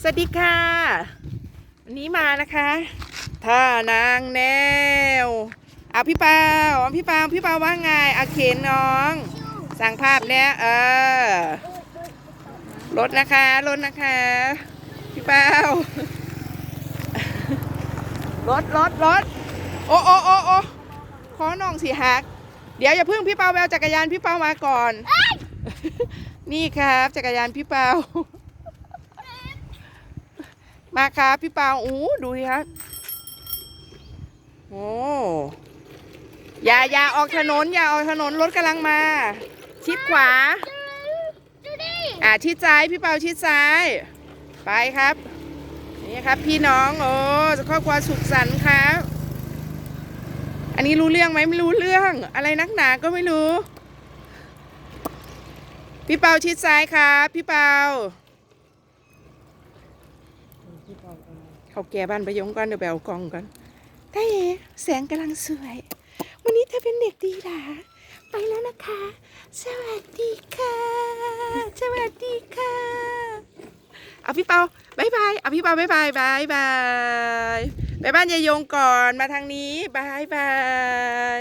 สวัสดีค่ะ วันนี้มานะคะท่านางแนวเอาพี่เปาเอาพี่เปาพี่เปาว่าไงเอาเข็นน้อง สั่งภาพเนี้ยเออรถนะคะรถนะคะ พี่เปารถรถรถโอ้โอ้โอ้โอ้ขอน้องสิหัก เดี๋ยวอย่าเพิ่งพี่เปาไปเอาจักรยานพี่เปามาก่อน นี่ครับ จักรยานพี่เปา มาครับพี่เปาอู้ดูดิครับโอ้อย่าอย่าออกถนน อย่าออกถนนรถกำลังมา ชิดขวา อ่าชิดซ้ายพี่เปาชิดซ้าย ไปครับ นี่ครับ พี่น้องโอ้ครอบครัวสุขสันต์ครับ อันนี้รู้เรื่องไหมไม่รู้เรื่อง อะไรนักหนาก็ไม่รู้ พี่เปาชิดซ้ายครับ พี่เปา เขาแก่บ้านประยงก่อนเดี๋ยวไปเอากองก่อนได้เอแสงกำลังสวย วันนี้เธอเป็นเด็กดีหรอไปแล้วนะคะ สวัสดีค่ะ สวัสดีค่ะเอาพี่เปาบายบายเอาพี่เปาบายบายบายบายไปบ้านยายยงก่อนมาทางนี้บายบาย